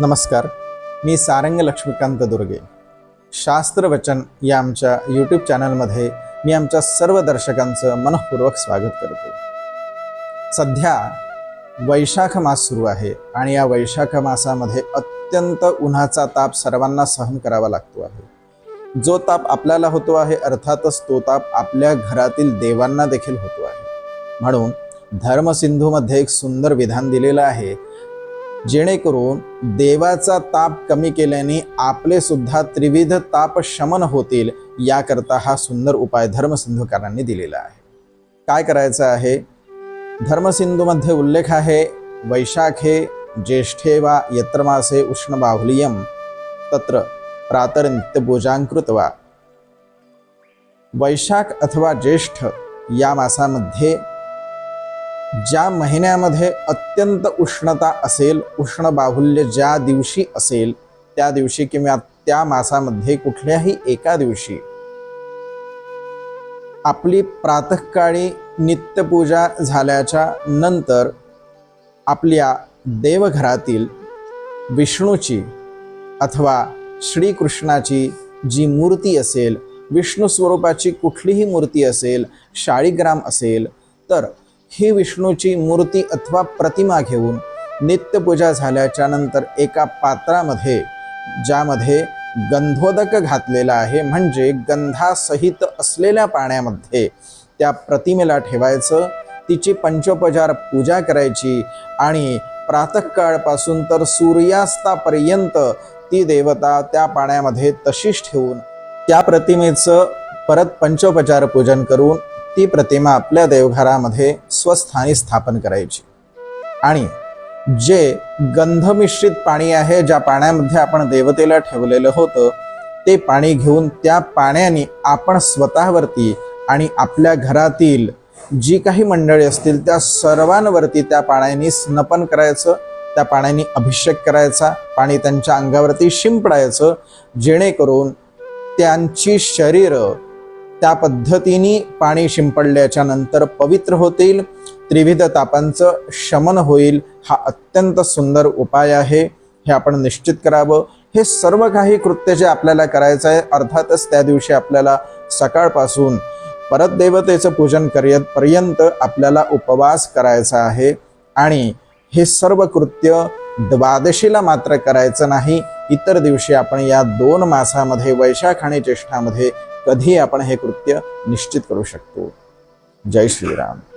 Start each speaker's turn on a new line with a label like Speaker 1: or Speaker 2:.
Speaker 1: नमस्कार मी सारंग लक्ष्मीकांत दुर्गे. शास्त्रवचन या आमच्या यूट्यूब चॅनलमध्ये मी आमच्या सर्व दर्शकांचं मनःपूर्वक स्वागत करतो. सध्या वैशाख मास सुरू आहे आणि या वैशाख मासामध्ये अत्यंत उन्हाचा ताप सर्वांना सहन करावा लागतो आहे. जो ताप आपल्याला होतो आहे अर्थातच तो ताप आपल्या घरातील देवांना देखील होतो आहे. म्हणून धर्मसिंधूमध्ये एक सुंदर विधान दिलेलं आहे जेणेकरून देवाचा ताप कमी केल्याने आपले सुद्धा त्रिविध ताप शमन होतील याकरता हा सुंदर उपाय धर्मसिंधूकारांनी दिलेला आहे. काय करायचं आहे? धर्मसिंधूमध्ये उल्लेख आहे वैशाखे ज्येष्ठे वा यत्रमासे उष्ण बाहुल्यम तत्र प्रातर वा वैशाख अथवा ज्येष्ठ या मासामध्ये ज्या महिन्यामध्ये अत्यंत उष्णता असेल उष्ण बाहुल्य ज्या दिवशी असेल त्या दिवशी किंवा त्या मासामध्ये कुठल्याही एका दिवशी आपली प्रातःकाळी नित्यपूजा झाल्याच्यानंतर आपल्या देवघरातील विष्णूची अथवा श्रीकृष्णाची जी मूर्ती असेल विष्णू स्वरूपाची कुठलीही मूर्ती असेल शाळीग्राम असेल तर ही विष्णूची मूर्ती अथवा प्रतिमा घेऊन नित्यपूजा झाल्याच्यानंतर एका पात्रामध्ये ज्यामध्ये गंधोदक घातलेला आहे म्हणजे गंधासहित असलेल्या पाण्यामध्ये त्या प्रतिमेला ठेवायचं तिची पंचोपचार पूजा करायची आणि प्रातःकाळपासून तर सूर्यास्तापर्यंत ती देवता त्या पाण्यामध्ये तशीच ठेवून त्या प्रतिमेचं परत पंचोपचार पूजन करून ती प्रतिमा आपल्या देवघरामध्ये स्वस्थानी स्थापन करायची. आणि जे गंधमिश्रित पाणी आहे ज्या पाण्यामध्ये आपण देवतेला ठेवलेलं होतं ते पाणी घेऊन त्या पाण्याने आपण स्वतःवरती आणि आपल्या घरातील जी काही मंडळी असतील त्या सर्वांवरती त्या पाण्याने स्नपन करायचं त्या पाण्याने अभिषेक करायचा पाणी त्यांच्या अंगावरती शिंपडायचं जेणेकरून त्यांची शरीरं त्या पद्धतीने पाणी शिंपडल्याच्या नंतर पवित्र होतील. त्रिविध तापांचं शमन होईल. हा अत्यंत सुंदर उपाय आहे. हे आपण निश्चित करावं. हे सर्व काही कृत्य जे आपल्याला करायचं आहे अर्थातच त्या दिवशी आपल्याला सकाळपासून परत देवतेचं पूजन पर्यंत आपल्याला उपवास करायचा आहे. आणि हे सर्व कृत्य द्वादशीला मात्र करायचं नाही. इतर दिवशी आपण या दोन मासामध्ये वैशाख आणि ज्येष्ठामध्ये कधी आपण हे कृत्य निश्चित करू शकतो. जय श्रीराम.